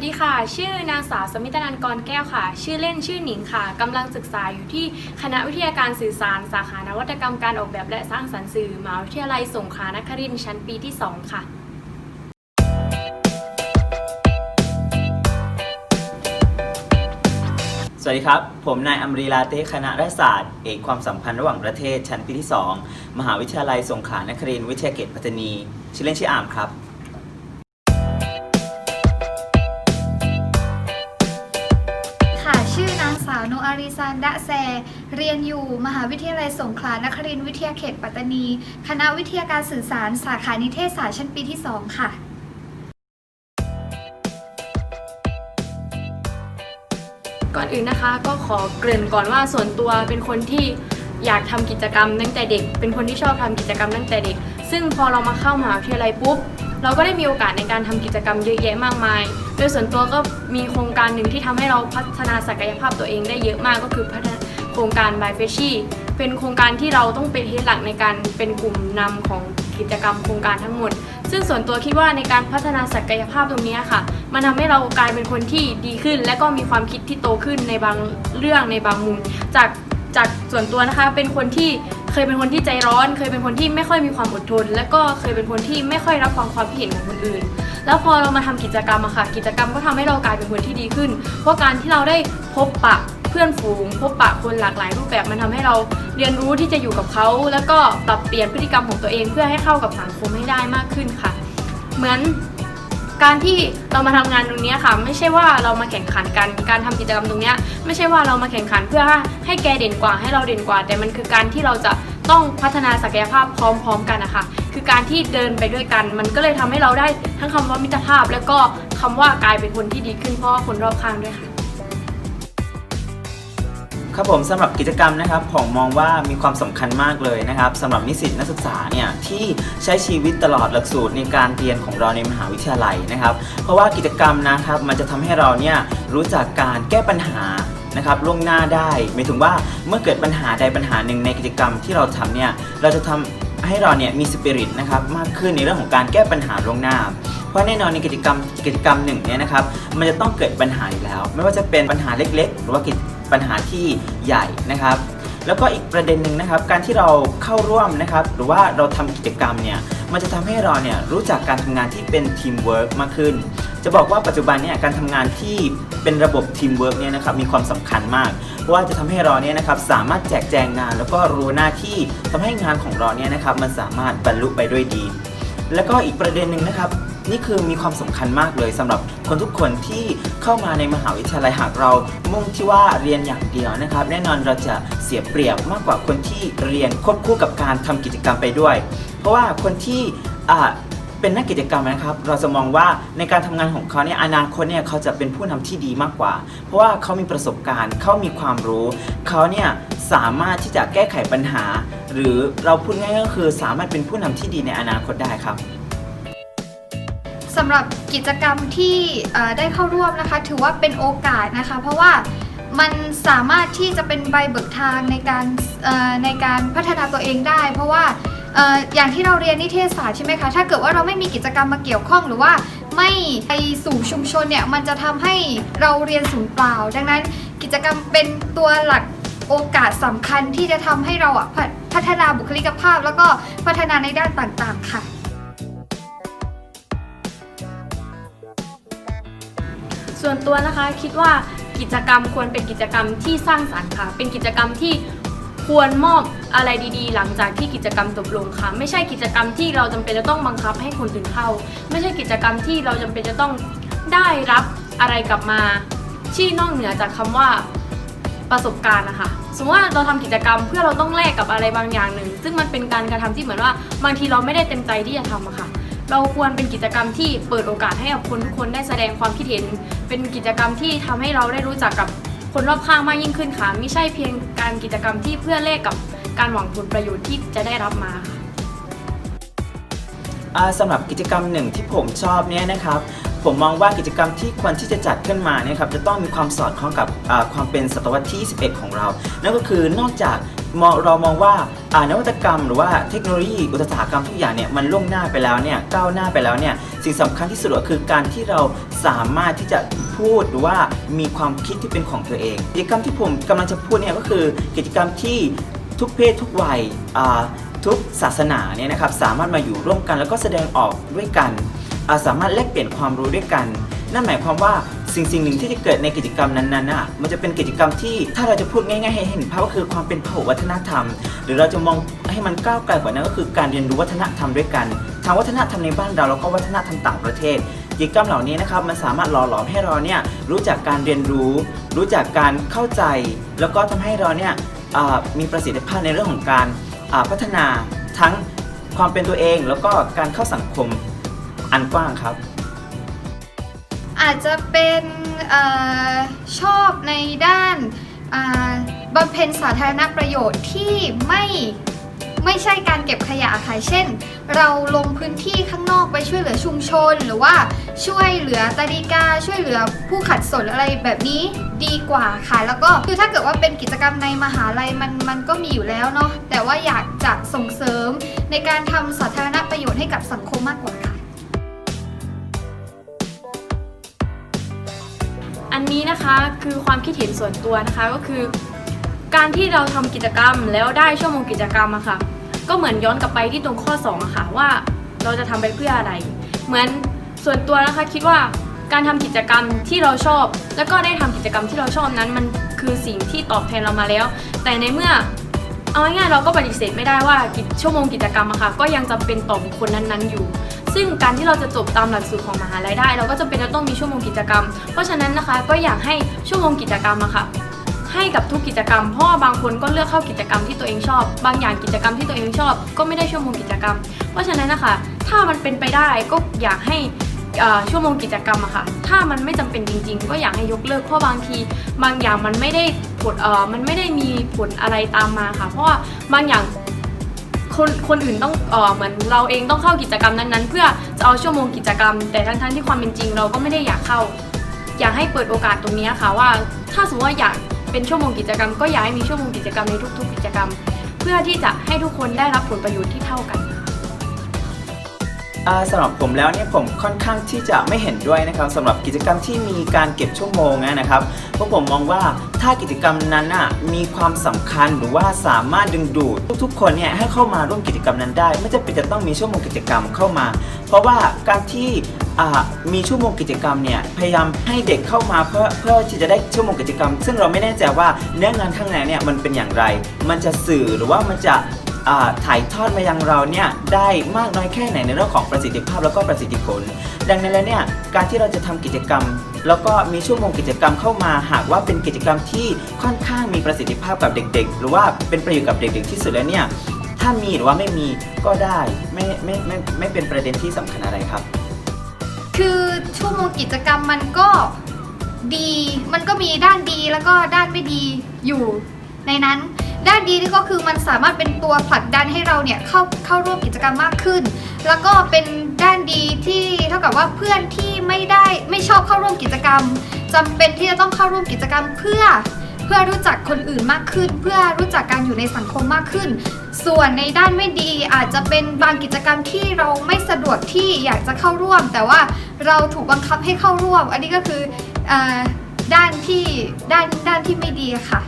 สดีค่ะ ชื่อนางสาวสมิตนันกรแก้วค่ะ ชื่อเล่นชื่อหนิงค่ะกำลังศึกษาอยู่ที่คณะวิทยาการสื่อสาร สาขานวัตกรรมการออกแบบและสร้างสรรค์สื่อมหาวิทยาลัยสงขลานครินทร์ชั้นปีที่ 2 ค่ะสวัสดีครับ ผมนายอัมรีลาเต้คณะรัฐศาสตร์ เอกความสัมพันธ์ระหว่างประเทศชั้นปีที่ 2 มหาวิทยาลัยสงขลานครินทร์วิทยาเขตปัตตานี ชื่อเล่นชื่ออามครับางสาริซานดะแซ เรียนอยู่มหาวิทยาลัยสงขลานครินทร์วิทยาเขตปัตตานี คณะวิทยาการสื่อสารสาขานิเทศศาสตร์ชั้นปีที่ 2 ค่ะก่อนอื่นนะคะก็ขอเกริ่นก่อนว่าส่วนตัวเป็นคนที่อยากทำกิจกรรมตั้งแต่เด็ก เป็นคนที่ชอบทำกิจกรรมตั้งแต่เด็ก ซึ่งพอเรามาเข้ามหาวิทยาลัยปุ๊บ เราก็ได้มีโอกาสในการทำกิจกรรมเยอะแยะมากมาย โดยส่วนตัวก็มีโครงการหนึ่งที่ทำให้เราพัฒนาศักยภาพตัวเองได้เยอะมากก็คือโครงการ by f r e s h i เป็นโครงการที่เราต้องเป็นเฮดหลักในการเป็นกลุ่มนำของกิจกรรมโครงการทั้งหมด ซึ่งส่วนตัวคิดว่าในการพัฒนาศักยภาพตรงนี้ค่ะ มันทำให้เรากลายเป็นคนที่ดีขึ้น และก็มีความคิดที่โตขึ้นในบางเรื่องในบางมุม จากจากส่วนตัวนะคะเป็นคนที่ เคยเป็นคนที่ใจร้อน เคยเป็นคนที่ไม่ค่อยมีความอดทน และก็เคยเป็นคนที่ไม่ค่อยรับฟังความคิดเห็นของคนอื่น แล้วพอเรามาทำกิจกรรมอะค่ะ กิจกรรมก็ทำให้เรากลายเป็นคนที่ดีขึ้น เพราะการที่เราได้พบปะเพื่อนฝูง พบปะคนหลากหลายรูปแบบมันทำให้เราเรียนรู้ที่จะอยู่กับเขา แล้วก็ปรับเปลี่ยนพฤติกรรมของตัวเองเพื่อให้เข้ากับสังคมให้ได้มากขึ้นค่ะ เหมือน การที่เรามาทำงานตรงนี้ค่ะ ไม่ใช่ว่าเรามาแข่งขันกัน การทำกิจกรรมตรงนี้ไม่ใช่ว่าเรามาแข่งขันเพื่อให้แกเด่นกว่าให้เราเด่นกว่า แต่มันคือการที่เราจะต้องพัฒนาศักยภาพพร้อม ๆ กันนะคะคือการที่เดินไปด้วยกัน มันก็เลยทำให้เราได้ทั้งคำว่ามิตรภาพ แล้วก็คำว่ากลายเป็นคนที่ดีขึ้นเพราะคนรอบข้างด้วยค่ะ ครับผมสำหรับกิจกรรมนะครับผมมองว่ามีความสำคัญมากเลยนะครับสำหรับนิสิตนักศึกษาเนี่ยที่ใช้ชีวิตตลอดหลักสูตรในการเรียนของเราในมหาวิทยาลัยนะครับ เพราะว่ากิจกรรมนะครับมันจะทำให้เราเนี่ยรู้จักการแก้ปัญหานะครับล่วงหน้าได้หมายถึงว่าเมื่อเกิดปัญหาใดปัญหาหนึ่งในกิจกรรมที่เราทำเนี่ยเราจะทำให้เราเนี่ยมีสปิริตนะครับมากขึ้นในเรื่องของการแก้ปัญหาล่วงหน้าเพราะแน่นอนในกิจกรรมกิจกรรมหนึ่งเนี่ยนะครับมันจะต้องเกิดปัญหาอยู่แล้ว ไม่ว่าจะเป็นปัญหาเล็ก ๆ หรือว่ากิจ ปัญหาที่ใหญ่นะครับ แล้วก็อีกประเด็นหนึ่งนะครับ การที่เราเข้าร่วมนะครับ หรือว่าเราทำกิจกรรมเนี่ยมันจะทำให้เราเนี่ยรู้จักการทำงานที่เป็นทีมเวิร์กมากขึ้น จะบอกว่าปัจจุบันเนี่ยการทำงานที่เป็นระบบทีมเวิร์กเนี่ยนะครับมีความสำคัญมาก เพราะว่าจะทำให้เราเนี่ยนะครับสามารถแจกแจงงาน แล้วก็รู้หน้าที่ทำให้งานของเราเนี่ยนะครับมันสามารถบรรลุไปด้วยดี แล้วก็อีกประเด็นหนึ่งนะครับ นี่คือมีความสำคัญมากเลยสำหรับคนทุกคนที่เข้ามาในมหาวิทยาลัยหากเรา มุ่งที่ว่าเรียนอย่างเดียวนะครับ แน่นอนเราจะเสียเปรียบมากกว่าคนที่เรียนควบคู่กับการทำกิจกรรมไปด้วย เพราะว่าคนที่เป็นนักกิจกรรมนะครับ เราจะมองว่าในการทำงานของเขาเนี่ยอนาคตเนี่ยเขาจะเป็นผู้นำที่ดีมากกว่า เพราะว่าเขามีประสบการณ์เขามีความรู้ เขาเนี่ยสามารถที่จะแก้ไขปัญหา หรือเราพูดง่ายก็คือสามารถเป็นผู้นำที่ดีในอนาคตได้ครับ สำหรับกิจกรรมที่ได้เข้าร่วมนะคะ ถือว่าเป็นโอกาสนะคะ เพราะว่ามันสามารถที่จะเป็นใบเบิกทางในการในการพัฒนาตัวเองได้ เพราะว่าอย่างที่เราเรียนนิเทศศาสตร์ใช่ไหมคะ ถ้าเกิดว่าเราไม่มีกิจกรรมมาเกี่ยวข้องหรือว่าไม่ไปสู่ชุมชนเนี่ย มันจะทำให้เราเรียนศูนย์เปล่า ดังนั้นกิจกรรมเป็นตัวหลักโอกาสสำคัญที่จะทำให้เราอะพัฒพัฒนาบุคลิกภาพ แล้วก็พัฒนาในด้านต่างๆ ค่ะ ส่วนตัวนะคะคิดว่ากิจกรรมควรเป็นกิจกรรมที่สร้างสรรค์ค่ะ เป็นกิจกรรมที่ควรมอบอะไรดีๆ หลังจากที่กิจกรรมจบลงค่ะ ไม่ใช่กิจกรรมที่เราจำเป็นจะต้องบังคับให้คนอื่นเข้า ไม่ใช่กิจกรรมที่เราจำเป็นจะต้องได้รับอะไรกลับมาที่นอกเหนือจากคำว่าประสบการณ์นะคะ สมมติว่าเราทำกิจกรรมเพื่อเราต้องแลกกับอะไรบางอย่างหนึ่ง ซึ่งมันเป็นการกระทำที่เหมือนว่าบางทีเราไม่ได้เต็มใจที่จะทำอะค่ะ เราควรเป็นกิจกรรมที่เปิดโอกาสให้กับคนทุกคนได้แสดงความคิดเห็น เป็นกิจกรรมที่ทำให้เราได้รู้จักกับคนรอบข้างมากยิ่งขึ้นค่ะไม่ใช่เพียงการกิจกรรมที่เพื่อแลกกับการหวังผลประโยชน์ที่จะได้รับมาค่ะอ่าสำหรับกิจกรรมหนึ่งที่ผมชอบเนี่ยนะครับ ผมมองว่ากิจกรรมที่ควรที่จะจัดขึ้นมาเนี่ยครับจะต้องมีความสอดคล้องกับความเป็นศตวรรษที่ 21 ของเรา นั่นก็คือนอกจากมองเรามองว่านวัตกรรม หรือว่าเทคโนโลยีอุตสาหกรรมทุกอย่างเนี่ยมันล่วงหน้าไปแล้วเนี่ยก้าวหน้าไปแล้วเนี่ยสิ่งสำคัญที่สุดก็คือการที่เราสามารถที่จะพูดหรือว่ามีความคิดที่เป็นของตัวเอง กิจกรรมที่ผมกำลังจะพูดเนี่ยก็คือกิจกรรมที่ทุกเพศทุกวัยทุกศาสนาเนี่ยนะครับสามารถมาอยู่ร่วมกันแล้วก็แสดงออกด้วยกัน สามารถแลกเปลี่ยนความรู้ด้วยกัน นั่นหมายความว่าสิ่งสิ่งหนึ่งที่จะเกิดในกิจกรรมนั้นๆน่ะ มันจะเป็นกิจกรรมที่ถ้าเราจะพูดง่ายๆให้เห็นภาพก็คือความเป็นพหุวัฒนธรรม หรือเราจะมองให้มันก้าวไกลกว่านั้นก็คือการเรียนรู้วัฒนธรรมด้วยกันทางวัฒนธรรมในบ้านเราแล้วก็วัฒนธรรมต่างประเทศกิจกรรมเหล่านี้นะครับมันสามารถหล่อหลอมให้เราเนี่ยรู้จักการเรียนรู้ รู้จักการเข้าใจ แล้วก็ทำให้เราเนี่ยมีประสิทธิภาพในเรื่องของการพัฒนาทั้งความเป็นตัวเอง แล้วก็การเข้าสังคม อันกว้างครับ อาจจะเป็นเออชอบในด้านอ่าบำเพ็ญสาธารณประโยชน์ที่ไม่ไม่ใช่การเก็บขยะค่ะ เช่น เราลงพื้นที่ข้างนอกไปช่วยเหลือชุมชน หรือว่าช่วยเหลือตาดิกา ช่วยเหลือผู้ขัดสนอะไรแบบนี้ดีกว่าค่ะ แล้วก็คือถ้าเกิดว่าเป็นกิจกรรมในมหาลัยมันมันก็มีอยู่แล้วเนาะแต่ว่าอยากจะส่งเสริมในการทำสาธารณประโยชน์ให้กับสังคมมากกว่าค่ะ นนี้นะคะคือความคิดเห็นส่วนตัวนะคะก็คือ การที่เราทำกิจกรรมแล้วได้ชั่วโมงกิจกรรมอะค่ะ ก็เหมือนย้อนกลับไปที่ตรงข้อ2อะค่ะว่าเราจะทำไปเพื่ออะไร เหมือนส่วนตัวนะคะคิดว่าการทำกิจกรรมที่เราชอบ แล้วก็ได้ทำกิจกรรมที่เราชอบนั้นมันคือสิ่งที่ตอบแทนเรามาแล้ว แต่ในเมื่อเอาง่ายๆเราก็ปฏิเสธไม่ได้ว่ากิจชั่วโมงกิจกรรมอะค่ะก็ยังจำเป็นต่อบุคคลนั้นๆอยู่ ซึ่งการที่เราจะจบตามหลักสูตรของมหาลัยได้ เราก็จำเป็นจะต้องมีชั่วโมงกิจกรรม เพราะฉะนั้นนะคะก็อยากให้ชั่วโมงกิจกรรมอะค่ะให้กับทุกกิจกรรม เพราะว่าบางคนก็เลือกเข้ากิจกรรมที่ตัวเองชอบ บางอย่างกิจกรรมที่ตัวเองชอบ ก็ไม่ได้ชั่วโมงกิจกรรม เพราะฉะนั้นนะคะ ถ้ามันเป็นไปได้ก็อยากให้อ่อชั่วโมงกิจกรรมอะค่ะ ถ้ามันไม่จำเป็นจริง ๆ ก็อยากให้ยกเลิกเพราะบางที บางอย่างมันไม่ได้ผลเออมันไม่ได้มีผลอะไรตามมาค่ะ เพราะว่าบางอย่าง คนคนอื่นต้องเออเหมือนเราเองต้องเข้ากิจกรรมนั้นๆ เพื่อจะเอาชั่วโมงกิจกรรม แต่ทั้งๆที่ความเป็นจริงเราก็ไม่ได้อยากเข้า อยากให้เปิดโอกาสตรงนี้ค่ะว่า ถ้าสมมติว่าอยากเป็นชั่วโมงกิจกรรม ก็อยากให้มีชั่วโมงกิจกรรมในทุก ๆ กิจกรรม เพื่อที่จะให้ทุกคนได้รับผลประโยชน์ที่เท่ากัน สำหรับผมแล้วเนี่ยผมค่อนข้างที่จะไม่เห็นด้วยนะครับสำหรับกิจกรรมที่มีการเก็บชั่วโมงนะครับเพราะผมมองว่าถ้ากิจกรรมนั้นน่ะมีความสำคัญหรือว่าสามารถดึงดูดทุกๆ คนเนี่ยให้เข้ามาร่วมกิจกรรมนั้นได้ ไม่จำเป็นจะต้องมีชั่วโมงกิจกรรมเข้ามา เพราะว่าการที่มีชั่วโมงกิจกรรมเนี่ยพยายามให้เด็กเข้ามาเพื่อเพื่อที่จะได้ชั่วโมงกิจกรรม ซึ่งเราไม่แน่ใจว่าเนื้องานข้างในเนี่ยมันเป็นอย่างไร มันจะสื่อหรือว่ามันจะ ถ่ายทอดมายังเราเนี่ยได้มากน้อยแค่ไหนในเรื่องของประสิทธิภาพแล้วก็ประสิทธิผล ดังนั้นแล้วเนี่ยการที่เราจะทำกิจกรรม แล้วก็มีชั่วโมงกิจกรรมเข้ามา หากว่าเป็นกิจกรรมที่ค่อนข้างมีประสิทธิภาพกับเด็ก ๆ หรือว่าเป็นประโยชน์กับเด็ก ๆ ที่สุดแล้วเนี่ยถ้ามีหรือว่าไม่มีก็ได้ไม่ไม่ไม่ไม่เป็นประเด็นที่สำคัญอะไรครับ คือชั่วโมงกิจกรรมมันก็ดี มันก็มีด้านดีแล้วก็ด้านไม่ดีอยู่ในนั้น ด้านดีนี่ก็คือมันสามารถเป็นตัวผลักดันให้เราเนี่ยเข้าเข้าร่วมกิจกรรมมากขึ้น แล้วก็เป็นด้านดีที่เท่ากับว่าเพื่อนที่ไม่ได้ไม่ชอบเข้าร่วมกิจกรรมจำเป็นที่จะต้องเข้าร่วมกิจกรรมเพื่อเพื่อรู้จักคนอื่นมากขึ้น เพื่อรู้จักการอยู่ในสังคมมากขึ้น ส่วนในด้านไม่ดีอาจจะเป็นบางกิจกรรมที่เราไม่สะดวกที่อยากจะเข้าร่วม แต่ว่าเราถูกบังคับให้เข้าร่วม อันนี้ก็คืออด้านที่ด้านด้านที่ไม่ดีค่ะ